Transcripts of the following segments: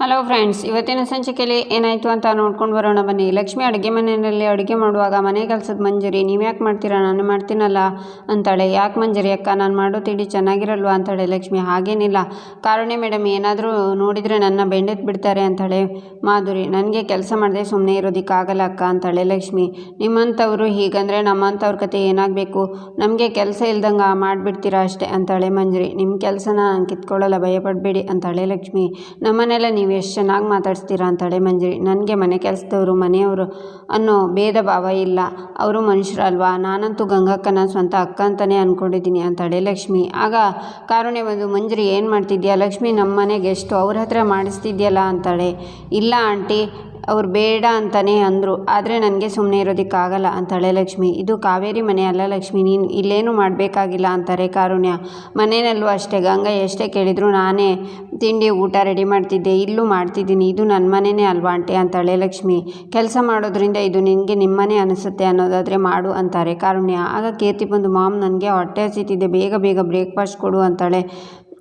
Hello friends ಇವತ್ತಿನ ಸಂಚಿಕೆಯಲ್ಲಿ ಏನಾಯಿತು ಅಂತ ನೋಡ್ಕೊಂಡು ಬರೋಣ ಬನ್ನಿ. ಲಕ್ಷ್ಮಿ ಅಡುಗೆ ಮನೆಯಲ್ಲಿ ಅಡುಗೆ ಮಾಡುವಾಗ ಮನೆ ಕೆಲಸದ ಮಂಜರಿ, ನೀವು ಯಾಕೆ ಮಾಡ್ತೀರಾ? ನಾನು ಮಾಡ್ತೀನಲ್ಲ ಅಂತಾಳೆ. ಯಾಕೆ ಮಂಜರಿ ಅಕ್ಕ? ನಾನು ಮಾಡೋ ತಿಂಡಿ ಚೆನ್ನಾಗಿರಲ್ವಾ? ಅಂತಾಳೆ ಲಕ್ಷ್ಮಿ. ಹಾಗೇನಿಲ್ಲ. ಕಾರಣ ಮೇಡಮ್, ಏನಾದರೂ ನೋಡಿದರೆ ನನ್ನ ಬೆಂಡೆತ್ ಬಿಡ್ತಾರೆ ಅಂತಾಳೆ. ಮಾಧುರಿ, ನನಗೆ ಕೆಲಸ ಮಾಡದೆ ಸುಮ್ಮನೆ ಇರೋದಕ್ಕಾಗಲ್ಲ ಅಕ್ಕ ಅಂತಾಳೆ ಲಕ್ಷ್ಮಿ. ನಿಮ್ಮಂಥವ್ರು ಹೀಗಂದರೆ ನಮ್ಮಂಥವ್ರ ಕತೆ ಏನಾಗಬೇಕು? ನಮಗೆ ಕೆಲಸ ಇಲ್ದಂಗೆ ಮಾಡಿಬಿಡ್ತೀರಾ ಅಷ್ಟೇ? ಅಂತಾಳೆ ಮಂಜರಿ. ನಿಮ್ಮ ಕೆಲಸನ ನಾನು ಕಿತ್ಕೊಳ್ಳಲ್ಲ, ಭಯಪಡಬೇಡಿ ಅಂತಾಳೆ ಲಕ್ಷ್ಮಿ. ನಮ್ಮನೆಲ್ಲ ನೀವು ಎಷ್ಟು ಚೆನ್ನಾಗಿ ಮಾತಾಡಿಸ್ತೀರಾ ಅಂತಾಳೆ ಮಂಜರಿ ನನಗೆ ಮನೆ ಕೆಲಸದವರು, ಮನೆಯವರು ಅನ್ನೋ ಭೇದ ಭಾವ ಇಲ್ಲ. ಅವರು ಮನುಷ್ಯರಲ್ವಾ? ನಾನಂತೂ ಗಂಗಕ್ಕನ ಸ್ವಂತ ಅಕ್ಕ ಅಂತಲೇ ಅಂದ್ಕೊಂಡಿದ್ದೀನಿ ಅಂತಾಳೆ ಲಕ್ಷ್ಮಿ. ಆಗ ಕಾರುಣ್ಯ ಬಂದು ಮಂಜರಿ ಏನು ಮಾಡ್ತಿದ್ಯಾ? ಲಕ್ಷ್ಮಿ ನಮ್ಮ ಮನೆ ಗೆಸ್ಟು ಅವ್ರ ಹತ್ರ ಮಾಡಿಸ್ತಿದ್ಯಲ್ಲ? ಅಂತಾಳೆ. ಇಲ್ಲ, ಆಂಟಿ. ಅವ್ರು ಬೇಡ ಅಂತಲೇ ಅಂದರು. ಆದರೆ ನನಗೆ ಸುಮ್ಮನೆ ಇರೋದಕ್ಕಾಗಲ್ಲ ಅಂತಾಳೆ ಲಕ್ಷ್ಮಿ. ಇದು ಕಾವೇರಿ ಮನೆ ಅಲ್ಲ ಲಕ್ಷ್ಮಿ, ನೀನು ಇಲ್ಲೇನು ಮಾಡಬೇಕಾಗಿಲ್ಲ ಅಂತಾರೆ ಕಾರುಣ್ಯ. ಮನೆಯಲ್ಲೂ ಅಷ್ಟೇ, ಗಂಗಾ ಎಷ್ಟೇ ಕೇಳಿದ್ರು ನಾನೇ ತಿಂಡಿ, ಊಟ ರೆಡಿ ಮಾಡ್ತಿದ್ದೆ, ಇಲ್ಲೂ ಮಾಡ್ತಿದ್ದೀನಿ. ಇದು ನನ್ನ ಮನೆಯೇ ಅಲ್ವಾ ಆಂಟಿ ಅಂತಾಳೆ ಲಕ್ಷ್ಮಿ. ಕೆಲಸ ಮಾಡೋದ್ರಿಂದ ಇದು ನಿನಗೆ ನಿಮ್ಮನೆ ಅನಿಸುತ್ತೆ ಅನ್ನೋದಾದರೆ ಮಾಡು ಅಂತಾರೆ ಕಾರುಣ್ಯ. ಆಗ ಕೀರ್ತಿ ಬಂದು, ಮಾಮ್, ನನಗೆ ಹೊಟ್ಟೆ ಹಸಿತಿದ್ದೆ ಬೇಗ ಬೇಗ ಬ್ರೇಕ್ಫಾಸ್ಟ್ ಕೊಡು ಅಂತಾಳೆ.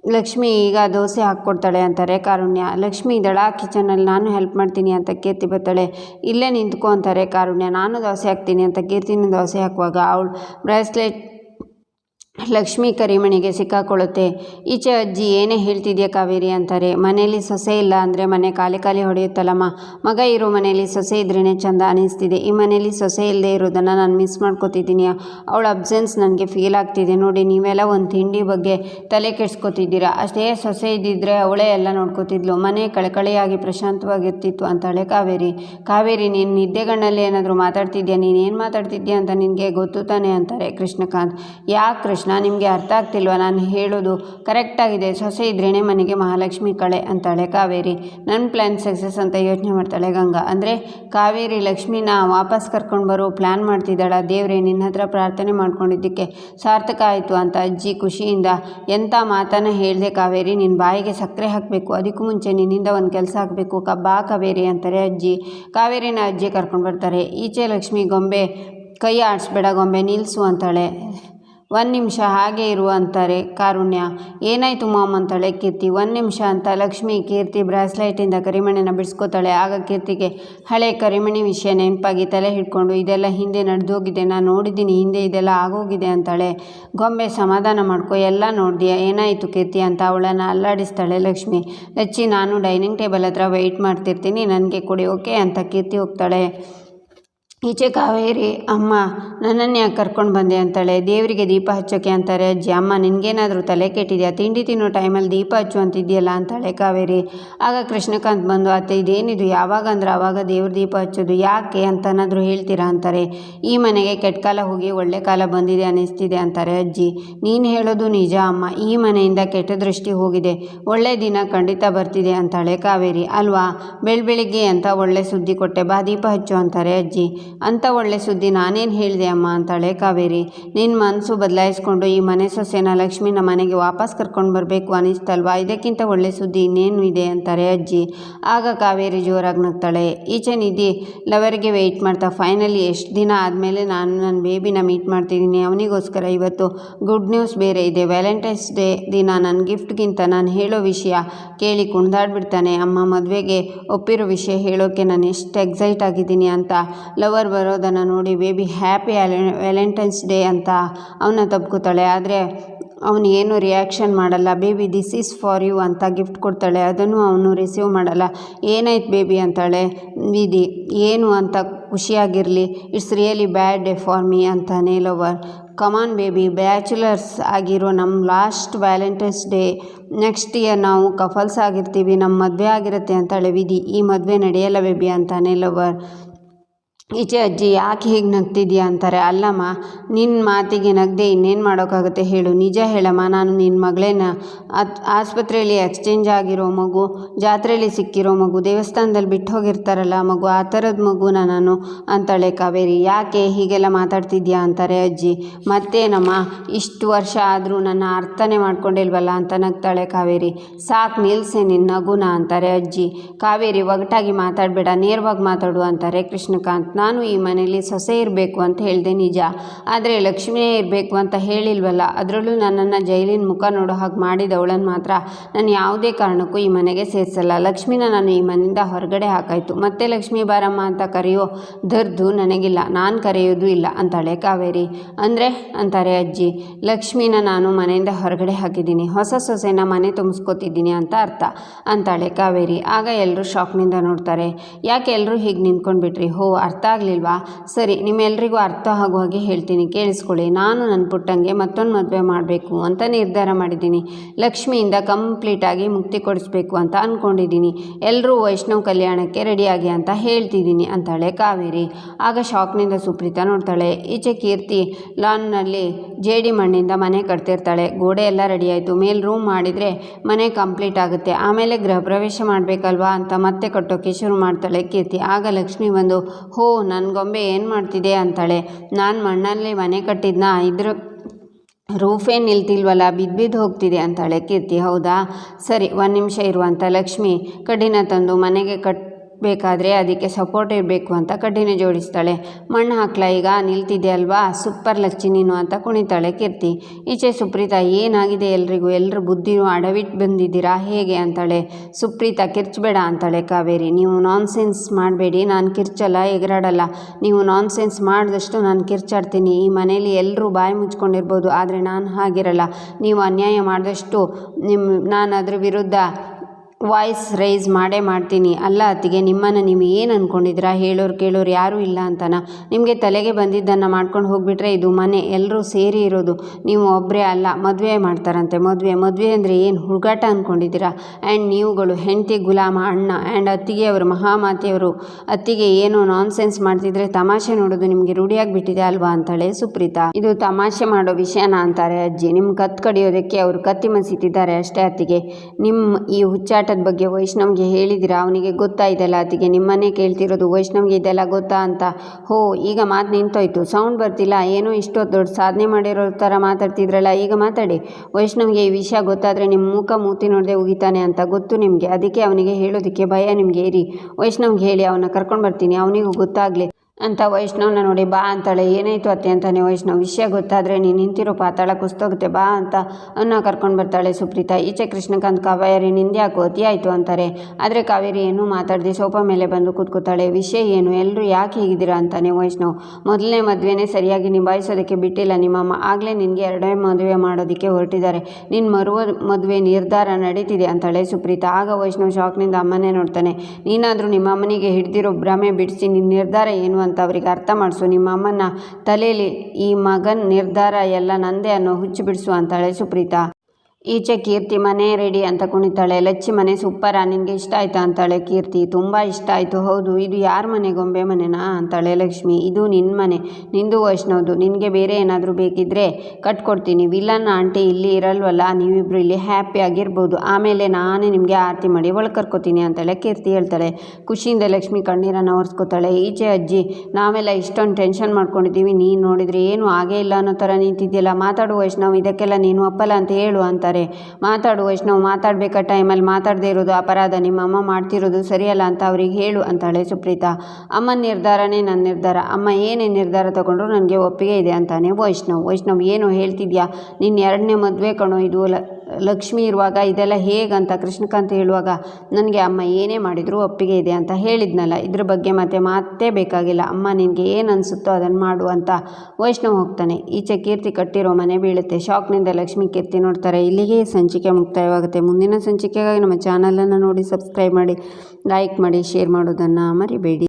ಲಕ್ಷ್ಮಿ ಈಗ ದೋಸೆ ಹಾಕ್ಕೊಡ್ತಾಳೆ ಅಂತಾರೆ. ಕಾರುಣ್ಯ, ಲಕ್ಷ್ಮಿ ಇದ್ದಾಳ? ಕಿಚನಲ್ಲಿ ನಾನು ಹೆಲ್ಪ್ ಮಾಡ್ತೀನಿ ಅಂತ ಕೀರ್ತಿ ಬರ್ತಾಳೆ. ಇಲ್ಲೇ ನಿಂತ್ಕೊ ಅಂತಾರೆ ಕಾರುಣ್ಯ. ನಾನು ದೋಸೆ ಹಾಕ್ತೀನಿ ಅಂತ ಕೀರ್ತಿನೂ ದೋಸೆ ಹಾಕುವಾಗ ಅವಳು ಬ್ರೇಸ್ಲೆಟ್ ಲಕ್ಷ್ಮಿ ಕರಿಮಣಿಗೆ ಸಿಕ್ಕಾಕೊಳ್ಳುತ್ತೆ. ಈಚೆ ಅಜ್ಜಿ, ಏನೇ ಹೇಳ್ತಿದ್ಯಾ ಕಾವೇರಿ? ಅಂತಾರೆ. ಮನೆಯಲ್ಲಿ ಸೊಸೆ ಇಲ್ಲ ಅಂದರೆ ಮನೆ ಖಾಲಿ ಖಾಲಿ ಹೊಡೆಯುತ್ತಲ್ಲಮ್ಮ. ಮಗ ಇರೋ ಮನೆಯಲ್ಲಿ ಸೊಸೆ ಇದ್ರೇ ಚಂದ ಅನಿಸ್ತಿದೆ. ಈ ಮನೆಯಲ್ಲಿ ಸೊಸೆ ಇಲ್ಲದೆ ಇರೋದನ್ನು ನಾನು ಮಿಸ್ ಮಾಡ್ಕೋತಿದ್ದೀನಿ. ಅವಳ ಅಬ್ಸೆನ್ಸ್ ನನಗೆ ಫೀಲ್ ಆಗ್ತಿದೆ. ನೋಡಿ, ನೀವೆಲ್ಲ ಒಂದು ತಿಂಡಿ ಬಗ್ಗೆ ತಲೆ ಕೆಡಿಸ್ಕೊತಿದ್ದೀರಾ. ಅಷ್ಟೇ ಸೊಸೆ ಇದ್ದಿದ್ರೆ ಅವಳೇ ಎಲ್ಲ ನೋಡ್ಕೋತಿದ್ಲು. ಮನೆ ಕಳಕಳಿಯಾಗಿ ಪ್ರಶಾಂತವಾಗಿರ್ತಿತ್ತು ಅಂತಾಳೆ ಕಾವೇರಿ. ಕಾವೇರಿ, ನೀನು ನಿದ್ದೆಗಣ್ಣಲ್ಲಿ ಏನಾದರೂ ಮಾತಾಡ್ತಿದ್ಯಾ? ನೀನು ಏನು ಮಾತಾಡ್ತಿದ್ಯಾ ಅಂತ ನಿನಗೆ ಗೊತ್ತು ತಾನೆ? ಅಂತಾರೆ ಕೃಷ್ಣಕಾಂತ್. ಯಾಕೆ ಕೃಷ್ಣ? ನಿಮಗೆ ಅರ್ಥ ಆಗ್ತಿಲ್ವಾ? ನಾನು ಹೇಳೋದು ಕರೆಕ್ಟಾಗಿದೆ ಸೊಸೆ ಇದ್ರೇನೆ ಮನೆಗೆ ಮಹಾಲಕ್ಷ್ಮಿ ಕಳೆ ಅಂತಾಳೆ, ಕಾವೇರಿ. ನನ್ನ ಪ್ಲ್ಯಾನ್ ಸಕ್ಸಸ್ ಅಂತ ಯೋಚನೆ ಮಾಡ್ತಾಳೆ ಗಂಗಾ. ಅಂದರೆ ಕಾವೇರಿ ಲಕ್ಷ್ಮಿನ ವಾಪಸ್ ಕರ್ಕೊಂಡು ಬರೋ ಪ್ಲ್ಯಾನ್ ಮಾಡ್ತಿದ್ದಾಳ. ದೇವ್ರೆ ನಿನ್ನ ಹತ್ರ ಪ್ರಾರ್ಥನೆ ಮಾಡ್ಕೊಂಡಿದ್ದಕ್ಕೆ ಸಾರ್ಥಕ ಆಯಿತು ಅಂತ ಅಜ್ಜಿ ಖುಷಿಯಿಂದ ಎಂಥ ಮಾತನ್ನು ಹೇಳಿದೆ ಕಾವೇರಿ ನಿನ್ನ ಬಾಯಿಗೆ ಸಕ್ಕರೆ ಹಾಕಬೇಕು. ಅದಕ್ಕೂ ಮುಂಚೆ ನಿನ್ನಿಂದ ಒಂದು ಕೆಲಸ ಹಾಕಬೇಕು. ಕಬ್ಬಾ ಕಾವೇರಿ ಅಂತಾರೆ ಅಜ್ಜಿ. ಕಾವೇರಿನ ಅಜ್ಜಿ ಕರ್ಕೊಂಡು ಬರ್ತಾರೆ. ಈಚೆ ಲಕ್ಷ್ಮಿ ಗೊಂಬೆ ಕೈ ಆಡಿಸ್ಬೇಡ, ಗೊಂಬೆ ನಿಲ್ಲಿಸು ಅಂತಾಳೆ. ಒಂದು ನಿಮಿಷ ಹಾಗೆ ಇರು ಅಂತಾರೆ. ಕಾರುಣ್ಯ, ಏನಾಯಿತು ಮಾಮ್ ಅಂತಾಳೆ ಕೀರ್ತಿ. ಒಂದು ನಿಮಿಷ ಅಂತ ಲಕ್ಷ್ಮಿ ಕೀರ್ತಿ ಬ್ರಾಸ್ಲೈಟಿಂದ ಕರಿಮಣಿನ ಬಿಡಿಸ್ಕೋತಾಳೆ. ಆಗ ಕೀರ್ತಿಗೆ ಹಳೆ ಕರಿಮಣಿ ವಿಷಯ ನೆನಪಾಗಿ ತಲೆ ಹಿಡ್ಕೊಂಡು, ಇದೆಲ್ಲ ಹಿಂದೆ ನಡೆದೋಗಿದೆ, ನಾನು ನೋಡಿದ್ದೀನಿ, ಹಿಂದೆ ಇದೆಲ್ಲ ಆಗೋಗಿದೆ ಅಂತಾಳೆ. ಗೊಂಬೆ ಸಮಾಧಾನ ಮಾಡ್ಕೊ, ಎಲ್ಲ ನೋಡಿದ್ಯಾ? ಏನಾಯಿತು ಕೀರ್ತಿ? ಅಂತ ಅವಳನ್ನು ಅಲ್ಲಾಡಿಸ್ತಾಳೆ ಲಕ್ಷ್ಮಿ. ಲಚ್ಚಿ, ನಾನು ಡೈನಿಂಗ್ ಟೇಬಲ್ ಹತ್ರ ವೆಯ್ಟ್ ಮಾಡ್ತಿರ್ತೀನಿ, ನನಗೆ ಕೊಡಿ, ಓಕೆ? ಅಂತ ಕೀರ್ತಿ ಹೋಗ್ತಾಳೆ. ಈಚೆ ಕಾವೇರಿ, ಅಮ್ಮ, ನನ್ನನ್ನು ಯಾಕೆ ಕರ್ಕೊಂಡು ಬಂದೆ ಅಂತಾಳೆ. ದೇವರಿಗೆ ದೀಪ ಹಚ್ಚೋಕೆ ಅಂತಾರೆ. ಅಜ್ಜಿ, ಅಮ್ಮ, ನಿನಗೇನಾದರೂ ತಲೆ ಕೆಟ್ಟಿದೆಯಾ? ತಿಂಡಿ ತಿನ್ನೋ ಟೈಮಲ್ಲಿ ದೀಪ ಹಚ್ಚು ಅಂತಿದ್ಯಲ್ಲ ಅಂತಾಳೆ ಕಾವೇರಿ. ಆಗ ಕೃಷ್ಣಕಾಂತ್ ಬಂದು, ಅತ್ತೆ, ಇದೇನಿದು? ಯಾವಾಗ ಅಂದ್ರೆ ಆವಾಗ ದೇವ್ರ ದೀಪ ಹಚ್ಚೋದು ಯಾಕೆ ಅಂತನಾದರೂ ಹೇಳ್ತೀರಾ? ಅಂತಾರೆ. ಈ ಮನೆಗೆ ಕೆಟ್ಟ ಕಾಲ ಹೋಗಿ ಒಳ್ಳೆ ಕಾಲ ಬಂದಿದೆ ಅನ್ನಿಸ್ತಿದೆ ಅಂತಾರೆ ಅಜ್ಜಿ. ನೀನು ಹೇಳೋದು ನಿಜ ಅಮ್ಮ. ಈ ಮನೆಯಿಂದ ಕೆಟ್ಟ ದೃಷ್ಟಿ ಹೋಗಿದೆ. ಒಳ್ಳೆ ದಿನ ಖಂಡಿತ ಬರ್ತಿದೆ ಅಂತಾಳೆ ಕಾವೇರಿ. ಅಲ್ವಾ? ಬೆಳ್ ಬೆಳಿಗ್ಗೆ ಅಂತ ಒಳ್ಳೆ ಸುದ್ದಿ ಕೊಟ್ಟೆ. ಬಾ, ದೀಪ ಹಚ್ಚು ಅಂತಾರೆ ಅಜ್ಜಿ. ಅಂಥ ಒಳ್ಳೆ ಸುದ್ದಿ ನಾನೇನು ಹೇಳಿದೆ ಅಮ್ಮ ಅಂತಾಳೆ ಕಾವೇರಿ. ನಿನ್ನ ಮನಸ್ಸು ಬದಲಾಯಿಸ್ಕೊಂಡು ಈ ಮನೆ ಸೊಸೆನ ಲಕ್ಷ್ಮಿನ ಮನೆಗೆ ವಾಪಸ್ ಕರ್ಕೊಂಡು ಬರಬೇಕು ಅನಿಸ್ತಲ್ವಾ? ಇದಕ್ಕಿಂತ ಒಳ್ಳೆ ಸುದ್ದಿ ಇನ್ನೇನು ಇದೆ ಅಂತಾರೆ ಅಜ್ಜಿ. ಆಗ ಕಾವೇರಿ ಜೋರಾಗಿ ನಗ್ತಾಳೆ. ಈಚೆ ನಿಧಿ, ಲವರ್ಗೆ ವೆಯ್ಟ್ ಮಾಡ್ತಾ ಫೈನಲಿ ಎಷ್ಟು ದಿನ ಆದಮೇಲೆ ನಾನು ನನ್ನ ಬೇಬಿನ ಮೀಟ್ ಮಾಡ್ತಿದ್ದೀನಿ. ಅವನಿಗೋಸ್ಕರ ಇವತ್ತು ಗುಡ್ ನ್ಯೂಸ್ ಬೇರೆ ಇದೆ. ವ್ಯಾಲೆಂಟೈನ್ಸ್ ಡೇ ದಿನ ನನ್ನ ಗಿಫ್ಟ್ಗಿಂತ ನಾನು ಹೇಳೋ ವಿಷಯ ಕೇಳಿ ಕುಣ್ದಾಡ್ಬಿಡ್ತಾನೆ. ಅಮ್ಮ ಮದುವೆಗೆ ಒಪ್ಪಿರೋ ವಿಷಯ ಹೇಳೋಕ್ಕೆ ನಾನು ಎಷ್ಟು ಎಕ್ಸೈಟ್ ಆಗಿದ್ದೀನಿ ಅಂತ ಲವರ್ ಬರೋದನ್ನು ನೋಡಿ ಬೇಬಿ ಹ್ಯಾಪಿ ವ್ಯಾಲೆಂಟೈನ್ಸ್ ಡೇ ಅಂತ ಅವನ್ನ ತಪ್ಕೋತಾಳೆ ಆದರೆ ಅವನು ಏನು ರಿಯಾಕ್ಷನ್ ಮಾಡಲ್ಲ. Baby this is for you ಅಂತ ಗಿಫ್ಟ್ ಕೊಡ್ತಾಳೆ. ಅದನ್ನು ಅವನು ರಿಸೀವ್ ಮಾಡಲ್ಲ. ಏನಾಯ್ತು ಬೇಬಿ ಅಂತಾಳೆ. ವಿಧಿ, ಏನು ಅಂತ ಖುಷಿಯಾಗಿರಲಿ. It's really bad day for me ಅಂತಾನೆ lover come on baby bachelors ಆಗಿರೋ ನಮ್ಮ last valentine's day next year ನಾವು ಕಫಲ್ಸ್ ಆಗಿರ್ತೀವಿ. ನಮ್ಮ ಮದುವೆ ಆಗಿರುತ್ತೆ ಅಂತಾಳೆ ವಿಧಿ. ಈ ಮದುವೆ ನಡೆಯಲ್ಲ ಬೇಬಿ ಅಂತಾನೆ ಲವರ್ ಈಚೆ ಅಜ್ಜಿ, ಯಾಕೆ ಹೀಗೆ ನಗ್ತಿದ್ಯಾ ಅಂತಾರೆ. ಅಲ್ಲಮ್ಮ ನಿನ್ನ ಮಾತಿಗೆ ನಗದೆ ಇನ್ನೇನು ಮಾಡೋಕ್ಕಾಗುತ್ತೆ ಹೇಳು. ನಿಜ ಹೇಳಮ್ಮ, ನಾನು ನಿನ್ನ ಮಗಳೇನ ಅತ್ ಆಸ್ಪತ್ರೆಯಲ್ಲಿ ಎಕ್ಸ್ಚೇಂಜ್ ಆಗಿರೋ ಮಗು, ಜಾತ್ರೆಯಲ್ಲಿ ಸಿಕ್ಕಿರೋ ಮಗು, ದೇವಸ್ಥಾನದಲ್ಲಿ ಬಿಟ್ಟು ಹೋಗಿರ್ತಾರಲ್ಲ ಮಗು, ಆ ಥರದ ಮಗುನ ನಾನು ಅಂತಾಳೆ ಕಾವೇರಿ. ಯಾಕೆ ಹೀಗೆಲ್ಲ ಮಾತಾಡ್ತಿದ್ಯಾ ಅಂತಾರೆ ಅಜ್ಜಿ. ಮತ್ತೇನಮ್ಮ, ಇಷ್ಟು ವರ್ಷ ಆದರೂ ನನ್ನ ಅರ್ಥನೇ ಮಾಡ್ಕೊಂಡಿಲ್ವಲ್ಲ ಅಂತ ನಗ್ತಾಳೆ ಕಾವೇರಿ. ಸಾಕು ನಿಲ್ಸೆ ನಿನ್ನ ನಗುನ ಅಂತಾರೆ ಅಜ್ಜಿ. ಕಾವೇರಿ, ಒಗಟಾಗಿ ಮಾತಾಡಬೇಡ, ನೇರವಾಗಿ ಮಾತಾಡು ಅಂತಾರೆ ಕೃಷ್ಣಕಾಂತ್ ನಾನು ಈ ಮನೆಯಲ್ಲಿ ಸೊಸೆ ಇರಬೇಕು ಅಂತ ಹೇಳಿದೆ ನಿಜ. ಆದರೆ ಲಕ್ಷ್ಮಿಯೇ ಇರಬೇಕು ಅಂತ ಹೇಳಿಲ್ವಲ್ಲ? ಅದರಲ್ಲೂ ನನ್ನನ್ನು ಜೈಲಿನ ಮುಖ ನೋಡೋ ಹಾಗೆ ಮಾಡಿದವಳನ್ನು ಮಾತ್ರ ನಾನು ಯಾವುದೇ ಕಾರಣಕ್ಕೂ ಈ ಮನೆಗೆ ಸೇರಿಸಲ್ಲ. ಲಕ್ಷ್ಮಿನ ನಾನು ಈ ಮನೆಯಿಂದ ಹೊರಗಡೆ ಹಾಕಾಯಿತು. ಮತ್ತೆ ಲಕ್ಷ್ಮೀ ಬಾರಮ್ಮ ಅಂತ ಕರೆಯೋ ದರ್ದು ನನಗಿಲ್ಲ. ನಾನು ಕರೆಯೋದು ಇಲ್ಲ ಅಂತಾಳೆ ಕಾವೇರಿ. ಅಂದರೆ? ಅಂತಾರೆ ಅಜ್ಜಿ. ಲಕ್ಷ್ಮಿನ ನಾನು ಮನೆಯಿಂದ ಹೊರಗಡೆ ಹಾಕಿದ್ದೀನಿ. ಹೊಸ ಸೊಸೆನ ಮನೆ ತುಂಬಿಸ್ಕೊತಿದ್ದೀನಿ ಅಂತ ಅರ್ಥ ಅಂತಾಳೆ ಕಾವೇರಿ. ಆಗ ಎಲ್ಲರೂ ಶಾಕ್ನಿಂದ ನೋಡ್ತಾರೆ. ಯಾಕೆ ಎಲ್ಲರೂ ಹೀಗೆ ನಿಂತ್ಕೊಂಡ್ಬಿಟ್ರಿ? ಹೋ, ಅರ್ಥ ಆಗಲಿಲ್ವಾ ಸರಿ, ನಿಮ್ಮೆಲ್ರಿಗೂ ಅರ್ಥ ಆಗೋ ಹಾಗೆ ಹೇಳ್ತೀನಿ. ಕೇಳಿಸ್ಕೊಳ್ಳಿ. ನಾನು ನನ್ನ ಪುಟ್ಟಂಗೆ ಮತ್ತೊಂದು ಮದುವೆ ಮಾಡಬೇಕು ಅಂತ ನಿರ್ಧಾರ ಮಾಡಿದ್ದೀನಿ. ಲಕ್ಷ್ಮಿಯಿಂದ ಕಂಪ್ಲೀಟಾಗಿ ಮುಕ್ತಿ ಕೊಡಿಸ್ಬೇಕು ಅಂತ ಅಂದ್ಕೊಂಡಿದ್ದೀನಿ ಎಲ್ಲರೂ ವೈಷ್ಣವ್ ಕಲ್ಯಾಣಕ್ಕೆ ರೆಡಿಯಾಗಿ ಅಂತ ಹೇಳ್ತಿದ್ದೀನಿ ಅಂತಾಳೆ ಕಾವೇರಿ. ಆಗ ಶಾಕ್ನಿಂದ ಸುಪ್ರೀತಾ ನೋಡ್ತಾಳೆ, ಈಚೆ ಕೀರ್ತಿ ಲಾನ್ನಲ್ಲಿ ಜೇಡಿ ಮಣ್ಣಿಂದ ಮನೆ ಕಟ್ತಿರ್ತಾಳೆ. ಗೋಡೆ ಎಲ್ಲ ರೆಡಿ ಮೇಲೆ ರೂಮ್ ಮಾಡಿದರೆ ಮನೆ ಕಂಪ್ಲೀಟ್ ಆಗುತ್ತೆ. ಆಮೇಲೆ ಗೃಹ ಪ್ರವೇಶ ಮಾಡಬೇಕಲ್ವಾ ಅಂತ ಮತ್ತೆ ಕಟ್ಟೋಕ್ಕೆ ಶುರು ಮಾಡ್ತಾಳೆ ಕೀರ್ತಿ. ಆಗ ಲಕ್ಷ್ಮಿ ಬಂದು, ಹೋ ನನ್ನ ಗೊಂಬೆ ಏನು ಮಾಡ್ತಿದೆ ಅಂತಾಳೆ. ನಾನು ಮಣ್ಣಲ್ಲಿ ಮನೆ ಕಟ್ಟಿದ್ನ, ಇದ್ರ ರೂಫೇ ನಿಲ್ತಿಲ್ವಲ್ಲ, ಬಿದ್ದು ಬಿದ್ದು ಹೋಗ್ತಿದೆ ಅಂತಾಳೆ ಕೀರ್ತಿ. ಹೌದಾ? ಸರಿ, ಒಂದು ನಿಮಿಷ ಇರುವಂಥ ಲಕ್ಷ್ಮಿ ಕಡ್ಡಿನ ತಂದು ಮನೆಗೆ ಕಟ್ಟಬೇಕಾದ್ರೆ ಅದಕ್ಕೆ ಸಪೋರ್ಟ್ ಇರಬೇಕು ಅಂತ ಕಡ್ಡಿನ ಜೋಡಿಸ್ತಾಳೆ. ಮಣ್ಣು ಹಾಕ್ಲಾ, ಈಗ ನಿಲ್ತಿದೆ ಅಲ್ವಾ? ಸೂಪರ್ ಲಚ್ಚಿ ನೀನು ಅಂತ ಕುಣಿತಾಳೆ ಕೀರ್ತಿ. ಈಚೆ ಸುಪ್ರೀತಾ, ಏನಾಗಿದೆ ಎಲ್ರಿಗೂ? ಎಲ್ಲರೂ ಬುದ್ಧಿನೂ ಅಡವಿಟ್ಟು ಬಂದಿದ್ದೀರಾ? ಹೇಗೆ ಅಂತಾಳೆ. ಸುಪ್ರೀತಾ, ಕಿರ್ಚಬೇಡ ಅಂತಾಳೆ ಕಾವೇರಿ. ನೀವು ನಾನ್ಸೆನ್ಸ್ ಮಾಡಬೇಡಿ, ನಾನು ಕಿರ್ಚಲ್ಲ, ಎಗರಾಡಲ್ಲ. ನೀವು ನಾನ್ಸೆನ್ಸ್ ಮಾಡಿದಷ್ಟು ನಾನು ಕಿರ್ಚಾಡ್ತೀನಿ. ಈ ಮನೇಲಿ ಎಲ್ಲರೂ ಬಾಯಿ ಮುಚ್ಕೊಂಡಿರ್ಬೋದು, ಆದರೆ ನಾನು ಹಾಗಿರಲ್ಲ. ನೀವು ಅನ್ಯಾಯ ಮಾಡಿದಷ್ಟು ನಿಮ್ಮ ನಾನು ಅದ್ರ ವಿರುದ್ಧ ವಾಯ್ಸ್ ರೈಸ್ ಮಾಡೇ ಮಾಡ್ತೀನಿ. ಅಲ್ಲ ಅತ್ತಿಗೆ, ನಿಮ್ಮನ್ನು ನೀವು ಏನು ಅಂದ್ಕೊಂಡಿದ್ದೀರಾ ಹೇಳೋರು ಕೇಳೋರು ಯಾರೂ ಇಲ್ಲ ಅಂತನ? ನಿಮಗೆ ತಲೆಗೆ ಬಂದಿದ್ದನ್ನು ಮಾಡ್ಕೊಂಡು ಹೋಗಿಬಿಟ್ರೆ ಇದು ಮನೆ ಎಲ್ಲರೂ ಸೇರಿ ಇರೋದು. ನೀವು ಒಬ್ಬರೇ ಅಲ್ಲ, ಮದುವೆ ಮಾಡ್ತಾರಂತೆ. ಮದುವೆ ಮದುವೆ ಅಂದರೆ ಏನು ಹುಡುಗಾಟ ಅಂದ್ಕೊಂಡಿದ್ದೀರಾ ಆ್ಯಂಡ್ ನೀವುಗಳು ಹೆಂಡತಿ, ಗುಲಾಮ, ಅಣ್ಣ ಆ್ಯಂಡ್ ಅತ್ತಿಗೆಯವರು ಮಹಾಮಾತೆಯವರು, ಅತ್ತಿಗೆ ಏನೋ ನಾನ್ಸೆನ್ಸ್ ಮಾಡ್ತಿದ್ರೆ ತಮಾಷೆ ನೋಡೋದು ನಿಮಗೆ ರೂಢಿಯಾಗಿಬಿಟ್ಟಿದೆ ಅಲ್ವಾ ಅಂತಾಳೆ ಸುಪ್ರೀತಾ. ಇದು ತಮಾಷೆ ಮಾಡೋ ವಿಷಯನ ಅಂತಾರೆ ಅಜ್ಜಿ. ನಿಮ್ಮ ಕತ್ ಕಡಿಯೋದಕ್ಕೆ ಅವರು ಕತ್ತಿ ಮಸಿತಿದ್ದಾರೆ ಅಷ್ಟೇ ಅತ್ತಿಗೆ. ನಿಮ್ಮ ಈ ಹುಚ್ಚಾಟದ ಬಗ್ಗೆ ವೈಷ್ಣವ್ಗೆ ಹೇಳಿದಿರ? ಅವನಿಗೆ ಗೊತ್ತಾಯ್ತಲ್ಲ ಅದಕ್ಕೆ ನಿಮ್ಮನ್ನೇ ಕೇಳ್ತಿರೋದು ವೈಷ್ಣವ್ಗೆ ಇದೆಲ್ಲ ಗೊತ್ತಾ ಅಂತ. ಹೋ, ಈಗ ಮಾತು ನಿಂತೋಯ್ತು. ಸೌಂಡ್ ಬರ್ತಿಲ್ಲ. ಏನೋ ಇಷ್ಟೊತ್ತು ದೊಡ್ಡ ಸಾಧನೆ ಮಾಡಿರೋ ಥರ ಮಾತಾಡ್ತಿದ್ರಲ್ಲ, ಈಗ ಮಾತಾಡಿ. ವೈಷ್ಣವ್ಗೆ ಈ ವಿಷಯ ಗೊತ್ತಾದರೆ ನಿಮ್ಮ ಮುಖ ಮೂತಿ ನೋಡದೆ ಉಗಿತಾನೆ ಅಂತ ಗೊತ್ತು ನಿಮಗೆ. ಅದಕ್ಕೆ ಅವನಿಗೆ ಹೇಳೋದಕ್ಕೆ ಭಯ ನಿಮಗೆ. ಇರಿ. ವೈಷ್ಣವ್ಗೆ ಹೇಳಿ, ಅವನ್ನ ಕರ್ಕೊಂಡು ಬರ್ತೀನಿ. ಅವನಿಗೂ ಗೊತ್ತಾಗಲಿ. ಅಂತ ವೈಷ್ಣವ್ನ ನೋಡಿ, ಬಾ ಅಂತಾಳೆ. ಏನಾಯಿತು ಅತ್ತೆ ಅಂತಾನೆ ವೈಷ್ಣವ್, ವಿಷಯ ಗೊತ್ತಾದರೆ ನೀನು ನಿಂತಿರೋ, ಪಾತಾಳ ಕುಸ್ತೋಗುತ್ತೆ ಬಾ ಅಂತ ಅವನ್ನ ಕರ್ಕೊಂಡು ಬರ್ತಾಳೆ ಸುಪ್ರೀತಾ. ಈಚೆ ಕೃಷ್ಣಕಾಂತ್, ಕಾವೇರಿ ನಿಂದ್ಯಾಕೋ ಅತಿ ಆಯಿತು ಅಂತಾರೆ. ಆದರೆ ಕಾವೇರಿ ಏನೂ ಮಾತಾಡದೆ ಸೋಫಾ ಮೇಲೆ ಬಂದು ಕೂತ್ಕೋತಾಳೆ. ವಿಷಯ ಏನು? ಎಲ್ಲರೂ ಯಾಕೆ ಹೀಗಿದ್ದೀರಾ ಅಂತಾನೆ ವೈಷ್ಣವ್. ಮೊದಲನೇ ಮದುವೆನೇ ಸರಿಯಾಗಿ ನಿಭಾಯಿಸೋದಕ್ಕೆ ಬಿಟ್ಟಿಲ್ಲ ನಿಮ್ಮಮ್ಮ. ಆಗಲೇ ನಿನಗೆ ಎರಡನೇ ಮದುವೆ ಮಾಡೋದಕ್ಕೆ ಹೊರಟಿದ್ದಾರೆ. ನಿನ್ನ ಮರುವ ಮದುವೆ ನಿರ್ಧಾರ ನಡೀತಿದೆ ಅಂತಾಳೆ ಸುಪ್ರೀತಾ. ಆಗ ವೈಷ್ಣವ್ ಶಾಕ್ನಿಂದ ಅಮ್ಮನೇ ನೋಡ್ತಾನೆ. ನೀನಾದರೂ ನಿಮ್ಮ ಅಮ್ಮನಿಗೆ ಹಿಡ್ದಿರೋ ಭ್ರಮೆ ಬಿಡಿಸಿ ನಿನ್ನ ನಿರ್ಧಾರ ಏನು ಅಂತ ಅವರಿಗೆ ಅರ್ಥ ಮಾಡಿಸು. ನಿಮ್ಮ ಅಮ್ಮನ ತಲೆಯಲ್ಲಿ ಈ ಮಗನ ನಿರ್ಧಾರ ಎಲ್ಲ ನಂದೇ ಅನ್ನೋ ಹುಚ್ಚು ಬಿಡಿಸು ಅಂತಾಳೆ ಸುಪ್ರೀತಾ ಈಚೆ ಕೀರ್ತಿ ಮನೆ ರೆಡಿ ಅಂತ ಕುಣಿತಾಳೆ. ಲಚ್ಚಿ ಮನೆ ಸೂಪರಾ ನಿನಗೆ ಇಷ್ಟ ಆಯ್ತಾ ಅಂತಾಳೆ. ಕೀರ್ತಿ, ತುಂಬ ಇಷ್ಟ ಆಯಿತು. ಹೌದು, ಇದು ಯಾರ ಮನೆ? ಗೊಂಬೆ ಮನೆನಾ? ಅಂತಾಳೆ ಲಕ್ಷ್ಮಿ. ಇದು ನಿನ್ನ ಮನೆ. ನಿಂದು ವೈಷ್ಣವ್ದು. ನಿನಗೆ ಬೇರೆ ಏನಾದರೂ ಬೇಕಿದ್ರೆ ಕಟ್ಕೊಡ್ತೀನಿ. ವಿಲನ್ ಆಂಟಿ ಇಲ್ಲಿ ಇರಲ್ವಲ್ಲ? ನೀವಿಬ್ರು ಇಲ್ಲಿ ಹ್ಯಾಪಿ ಆಗಿರ್ಬೋದು. ಆಮೇಲೆ ನಾನೇ ನಿಮಗೆ ಆರತಿ ಮಾಡಿ ಒಳಗೆ ಕರ್ಕೊತೀನಿ ಅಂತಾಳೆ ಕೀರ್ತಿ ಹೇಳ್ತಾಳೆ. ಖುಷಿಯಿಂದ ಲಕ್ಷ್ಮಿ ಕಣ್ಣೀರನ್ನು ಒರೆಸ್ಕೋತಾಳೆ. ಈಚೆ ಅಜ್ಜಿ, ನಾವೆಲ್ಲ ಇಷ್ಟೊಂದು ಟೆನ್ಷನ್ ಮಾಡ್ಕೊಂಡಿದ್ದೀವಿ ನೀನು ನೋಡಿದರೆ ಏನು ಆಗೇ ಇಲ್ಲ ಅನ್ನೋ ಥರ ನಿಂತಿದ್ಯಲ್ಲ? ಮಾತಾಡು ವೈಷ್ಣವ್, ಇದಕ್ಕೆಲ್ಲ ನೀನು ಅಪ್ಪಲ್ಲ ಅಂತ ಹೇಳು ಅಂತಾರೆ ಮಾತಾಡು ವೈಷ್ಣವ್ ಮಾತಾಡಬೇಕಾ ಟೈಮಲ್ಲಿ ಮಾತಾಡದೇ ಇರೋದು ಅಪರಾಧ, ನಿಮ್ಮ ಅಮ್ಮ ಮಾಡ್ತಿರೋದು ಸರಿಯಲ್ಲ ಅಂತ ಅವ್ರಿಗೆ ಹೇಳು ಅಂತಾಳೆ ಸುಪ್ರೀತಾ. ಅಮ್ಮನ ನಿರ್ಧಾರನೇ ನನ್ನ ನಿರ್ಧಾರ, ಅಮ್ಮ ಏನೇ ನಿರ್ಧಾರ ತಗೊಂಡ್ರು ನನಗೆ ಒಪ್ಪಿಗೆ ಇದೆ ಅಂತಾನೆ ವೈಷ್ಣವ್. ವೈಷ್ಣವ್, ಏನು ಹೇಳ್ತಿದ್ಯಾ? ನಿನ್ನ ಎರಡನೇ ಮದುವೆ ಕಣೋ, ಇದು ಲ ಲಕ್ಷ್ಮಿ ಇರುವಾಗ ಇದೆಲ್ಲ ಹೇಗಂತ ಕೃಷ್ಣಕಾಂತ್ ಹೇಳುವಾಗ, ನನಗೆ ಅಮ್ಮ ಏನೇ ಮಾಡಿದರೂ ಒಪ್ಪಿಗೆ ಇದೆ ಅಂತ ಹೇಳಿದ್ನಲ್ಲ, ಇದ್ರ ಬಗ್ಗೆ ಮತ್ತೆ ಮಾತೇ ಬೇಕಾಗಿಲ್ಲ. ಅಮ್ಮ ನಿನಗೆ ಏನು ಅನಿಸುತ್ತೋ ಅದನ್ನು ಮಾಡು ಅಂತ ವೈಷ್ಣವ್ ಹೋಗ್ತಾನೆ. ಈಚೆ ಕೀರ್ತಿ ಕಟ್ಟಿರೋ ಮನೆ ಬೀಳುತ್ತೆ. ಶಾಕ್ನಿಂದ ಲಕ್ಷ್ಮಿ ಕೀರ್ತಿ ನೋಡ್ತಾರೆ. ಇಲ್ಲಿಗೆ ಸಂಚಿಕೆ ಮುಕ್ತಾಯವಾಗುತ್ತೆ. ಮುಂದಿನ ಸಂಚಿಕೆಗಾಗಿ ನಮ್ಮ ಚಾನಲನ್ನು ನೋಡಿ, ಸಬ್ಸ್ಕ್ರೈಬ್ ಮಾಡಿ, ಲೈಕ್ ಮಾಡಿ, ಶೇರ್ ಮಾಡೋದನ್ನು ಮರಿಬೇಡಿ.